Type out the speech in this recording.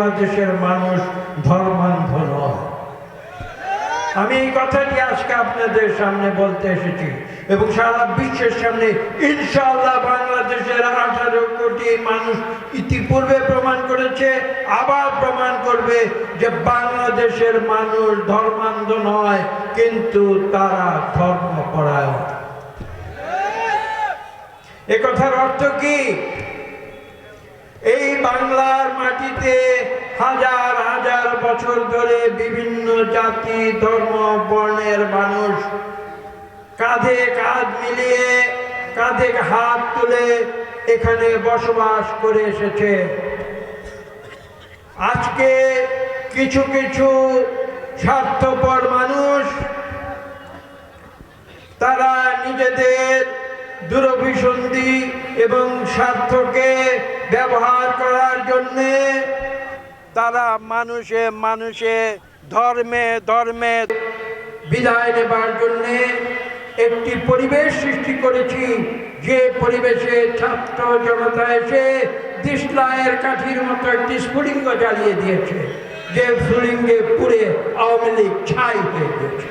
বাংলাদেশের মানুষ ধর্মান্ধ নয়। আমি এই কথাটি আজকে আপনাদের সামনে বলতে এসেছি এবং সারা বিশ্বের সামনে ইনশাআল্লাহ বাংলাদেশের আঠারো কোটি মানুষ ইতিপূর্বে প্রমাণ করেছে, আবার প্রমাণ করবে যে বাংলাদেশের মানুষ ধর্মান্ধ নয়, কিন্তু তারা ধর্মপরায়ণ। এ কথার অর্থ কি? বাংলার মাটিতে হাজার হাজার বছর ধরে বিভিন্ন জাতি, ধর্ম, বর্ণের মানুষ কাঁধে কাঁধ মিলিয়ে, কাঁধে হাত তুলে এখানে বসবাস করে এসেছে। আজকে কিছু কিছু স্বার্থপর মানুষ তারা নিজেদের দুরভিসন্ধি এবং স্বার্থকে ব্যবহার করার জন্যে তারা মানুষে মানুষে, ধর্মে ধর্মে বিদায় নেবার জন্যে একটি পরিবেশ সৃষ্টি করেছি। যে পরিবেশে ছাত্র জনতা এসে দিসলায়ের কাঠির মতো একটি স্ফুলিঙ্গ জ্বালিয়ে দিয়েছে, যে স্ফুলিঙ্গে পুড়ে আওয়ামী লীগ ছাই হয়ে গেছে